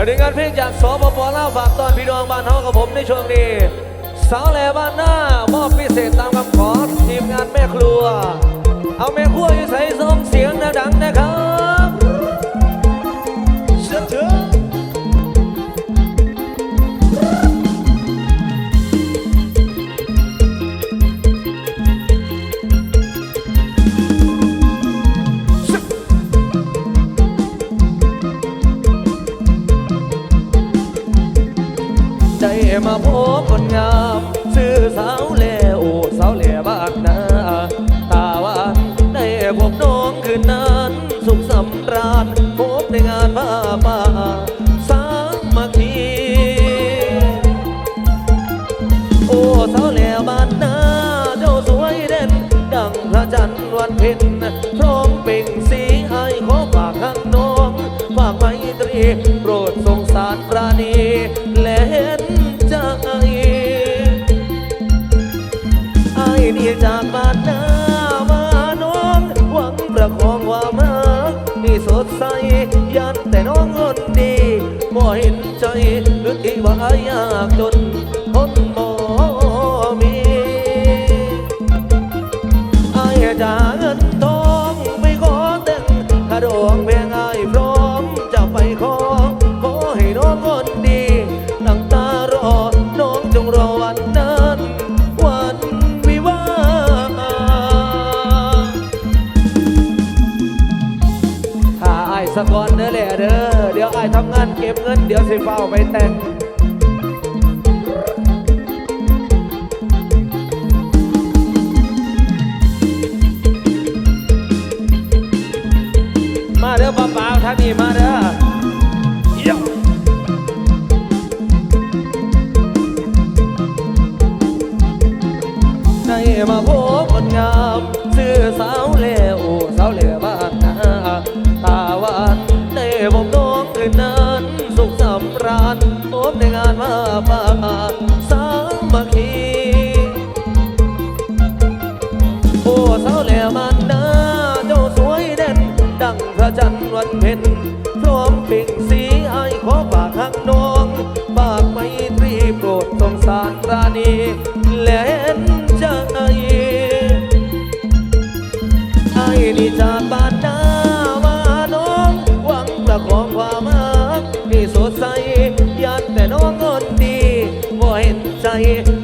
อดีงงานเพลงจากสปปลาวฝากตอนพี่น้องบ้านเฮากับผมในช่วงนี้ สาวแหล่บ้านหน้ามอบพิเศษตามคำขอทีมงานแม่ครัว เอาแม่ครัวยู่ใส่ส่งเสียงดังนะครับ มาพบคนงาม ดอกแม่งไอพร้อมจะไปขอขอให้น้องคนดีตั้งตารอ น้องจงรอวันนั้น วันวิวาถ้าไอสะกก่อนเด้อแหละเด้อเดี๋ยวไอทำงานเก็บเงิน เดี๋ยวสิเฝ้าไปแต่ง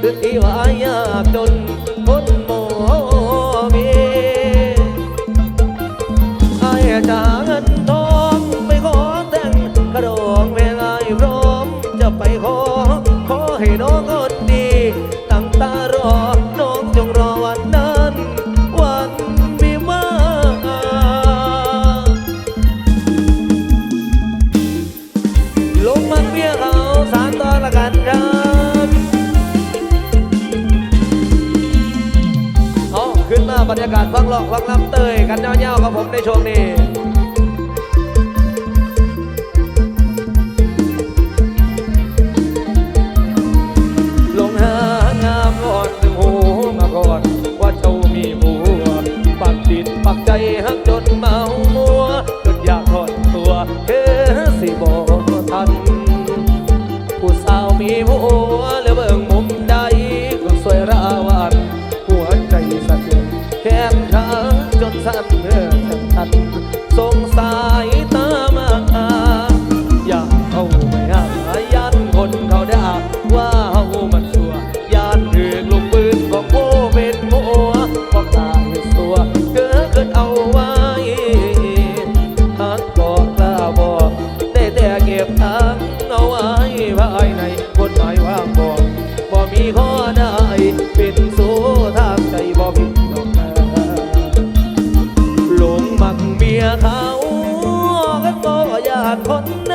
หรือที่ว่ายากจน เป็นโสทางใจบ่ผิดนหลงมักเมียเขาก็ต่อยากคนไหน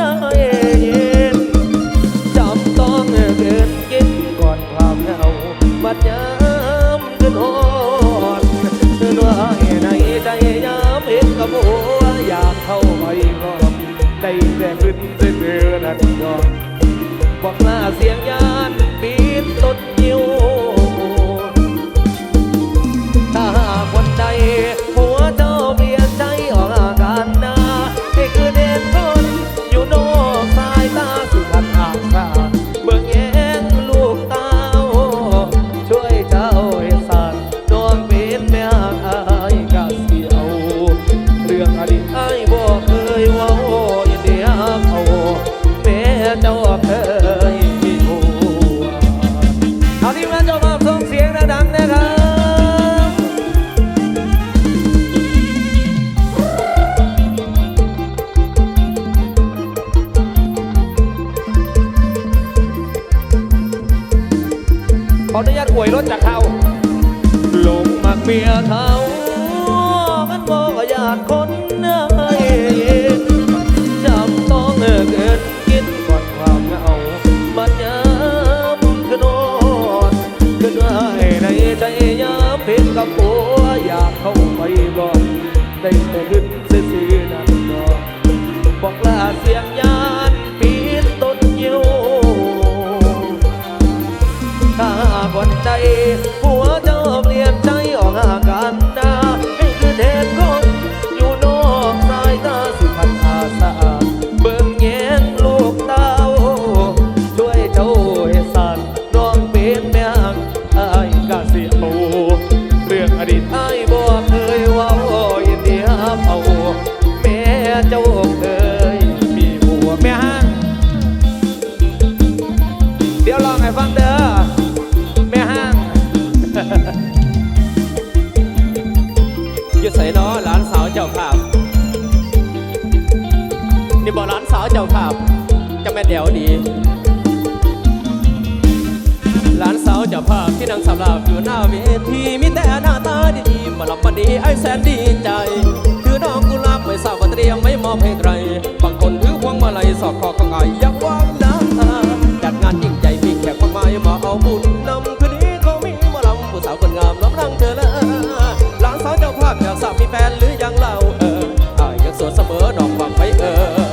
ม่เดียวดีหลานสาวจะภาพที่นางสำหรับอยู่หน้าเวทีมีแต่หน้าตาดีๆมาลับปดีไอ้แสนดีใจคือน้องกุหลาบไม่ทราบว่าเตรียมไม่มอบให้ใคร บางคนถือพวงมาลัยสอดคอข้างไอยักวางน้ำตาจัดงานยิ่งใหญ่มีแขกมากมายมาเอาบุญนำคืนนี้เขามีมาลำผู้สาวคนงามรับรังเธอละหลานสาวเจ้าภาพอยากทราบมีแฟนหรือยังเล่าเอออยังสวยเสมอดอกหวังไวเออ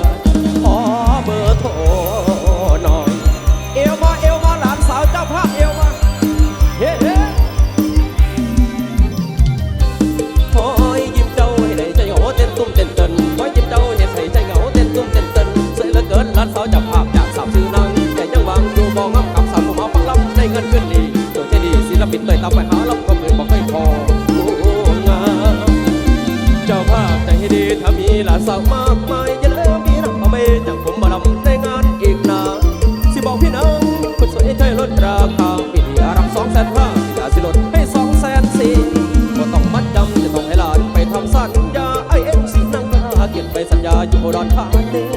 สัญญาอยู่รอุดรธานี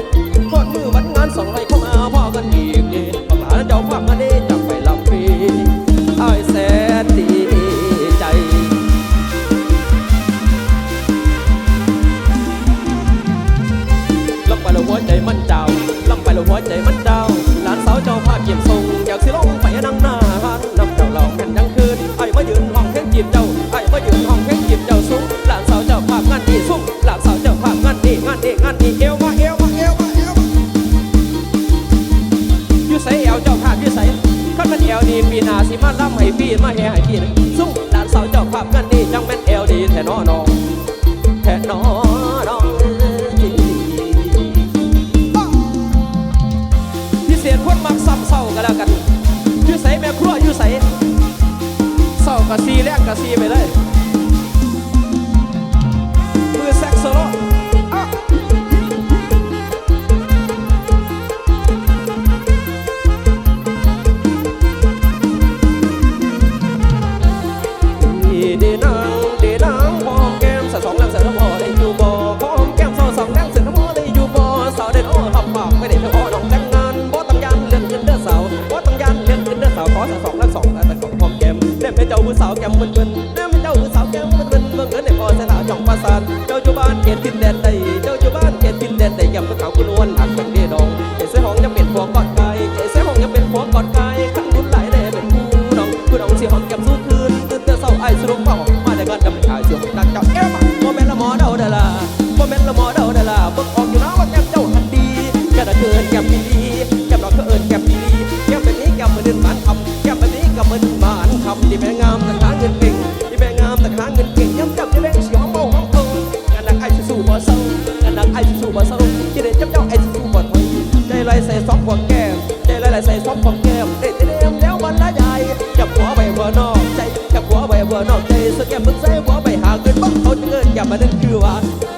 กะซีไปเลย สัตว์เจ้า นอกใจสักแก้มบนใจว่าไปหาเงินบ้องเขาเงินแก่มาเล่นคือว่า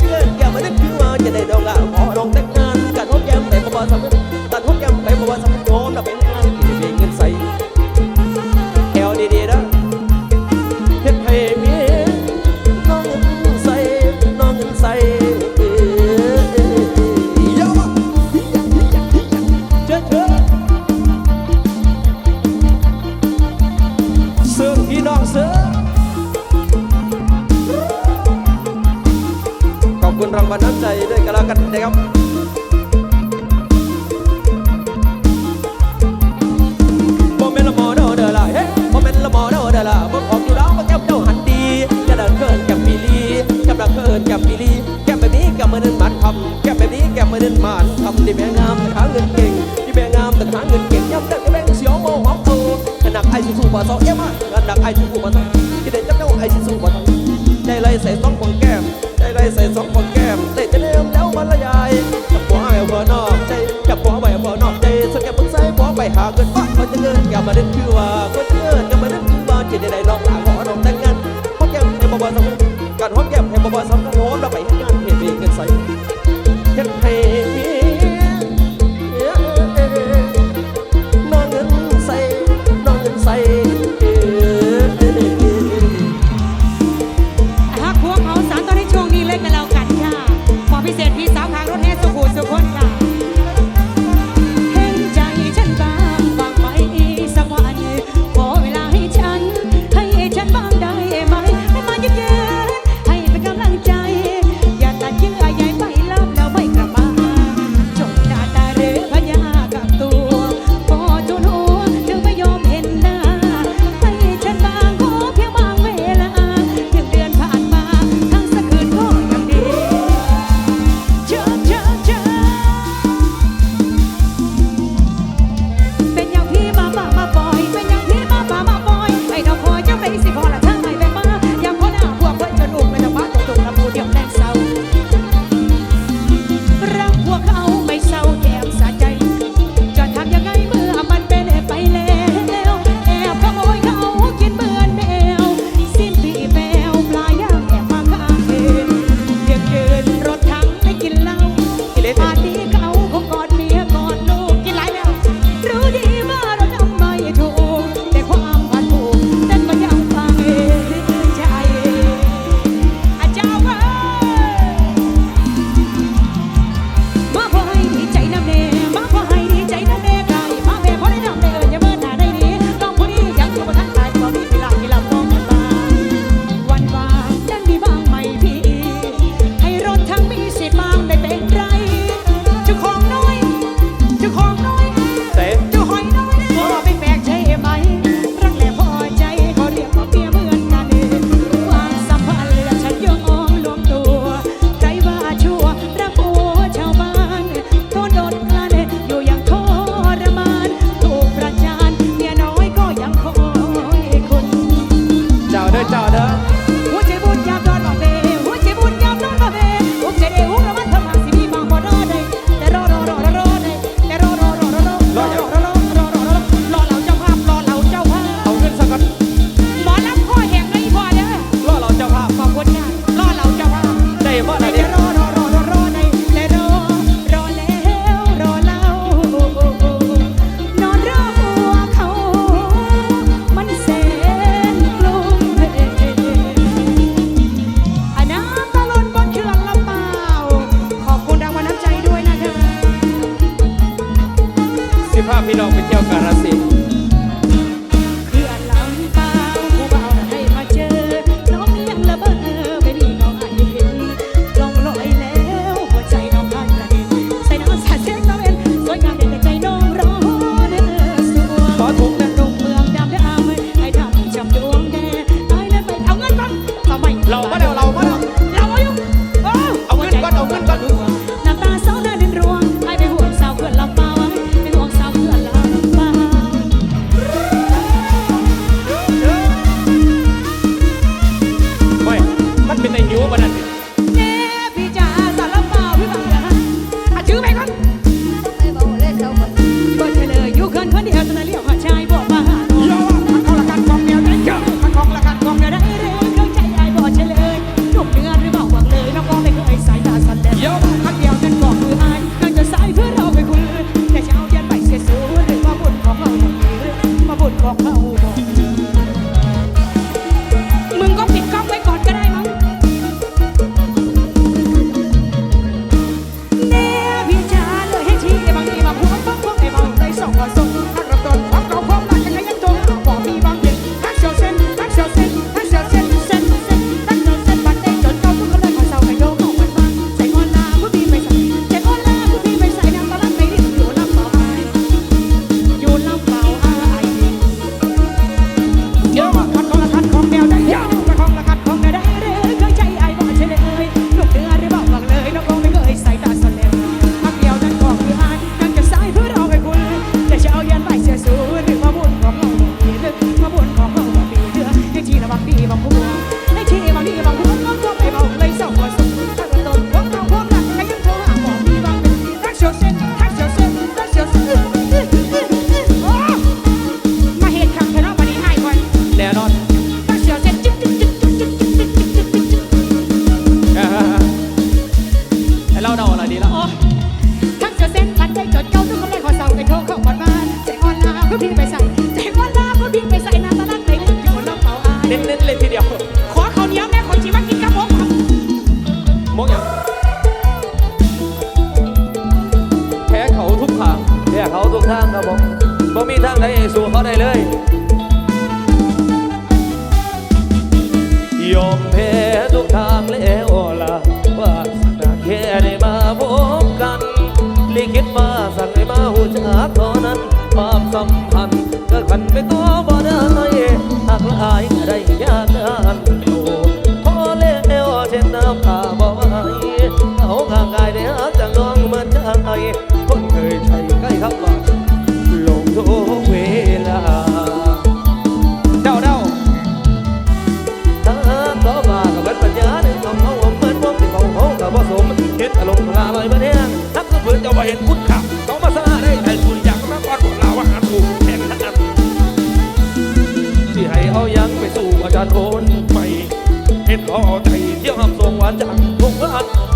เงินแก่มาเล่นคือว่าจะได้ดอกลา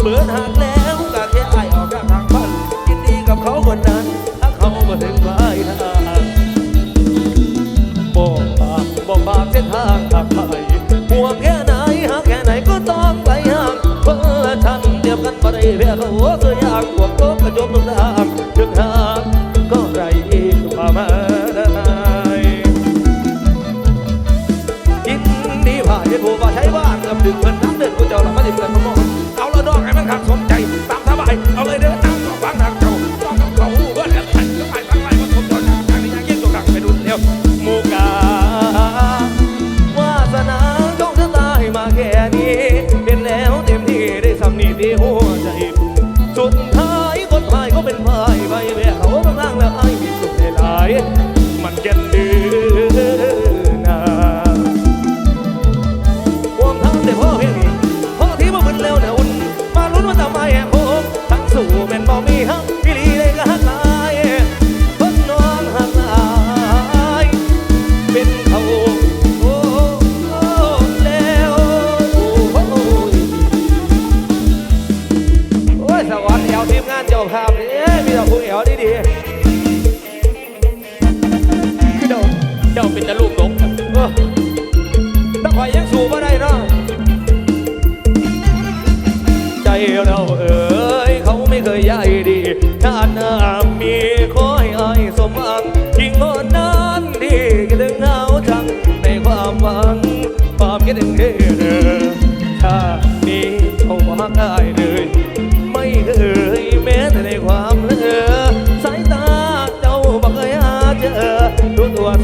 เหมือนหักแล้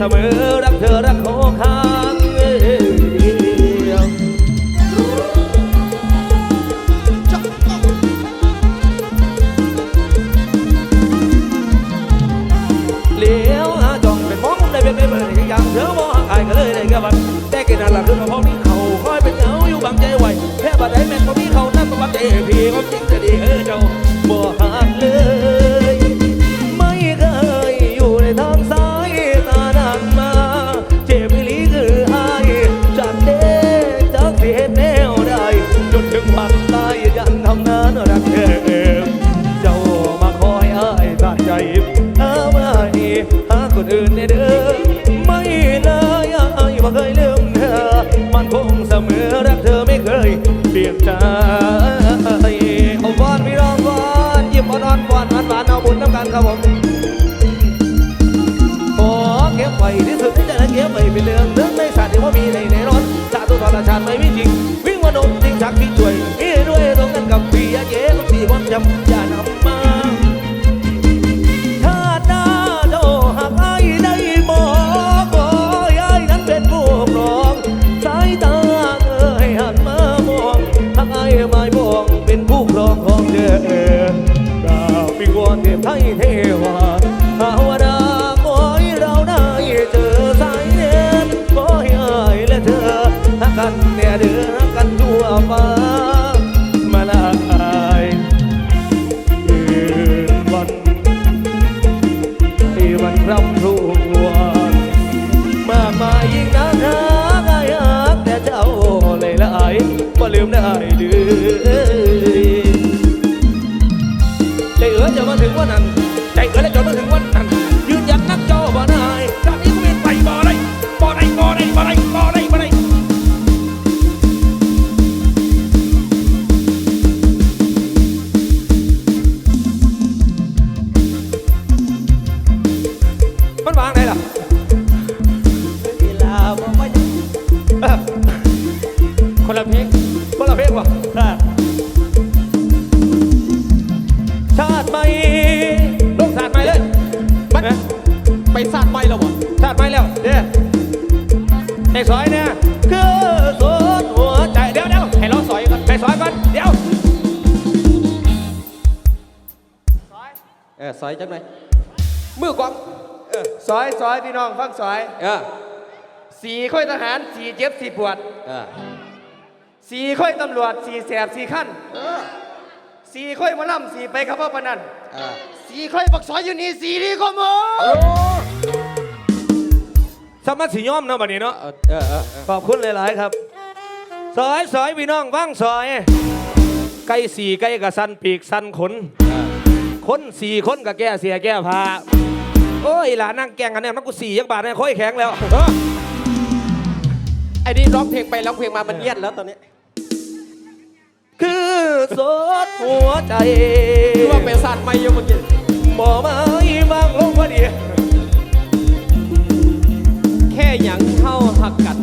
saber คืนเด้อไม่เลยว่าเคยลืมเธอ มันคงเสมอรักเธอไม่เคยเปลี่ยนใจเอาวอนไม่ร้องวอนยิ้มอ่อนอ่อนหวานหวานเอาบุญน้ำกันครับผมขอเก็บไว้ที่สุดที่จะเก็บไว้เป็นเรื่องนึกในสัตว์ที่ว่ามีในแน่ ไทยเทวา พี่น้องฟังซอยเออสีค่อยทหารสีเจ็บสีปวดเออสีค่อยตำรวจสีแสบสีขั้นเออสีค่อยหมาล่ำสีไปครับพ่อปานนันเออสีค่อยบักซอยอยู่นี่สีดีก็หมดสามารถสีย้อมเนาะบัดนี้เนาะเออเออเออขอบคุณหลาย ๆ ครับซอยซอยพี่น้องว่างซอยไก่สี่ไก่กับสันปีกสันขน คนสี่คนกับแก้เสียแก้ผ้า โอ้ยหลานนั่งแกล้งกันเนี่ยมันกูสี่ยักบาทเนี่ยค่อยแข็งแล้วเออไอ้นี่ร้องเพลงไปร้องเพลงมามันเงียบแล้วตอนนี้ คือสดหัวใจคือว่าไปสาดไม้อยู่เมื่อกี้หมอไม้บางลงพอดี แค่หยังเข้าหักกัน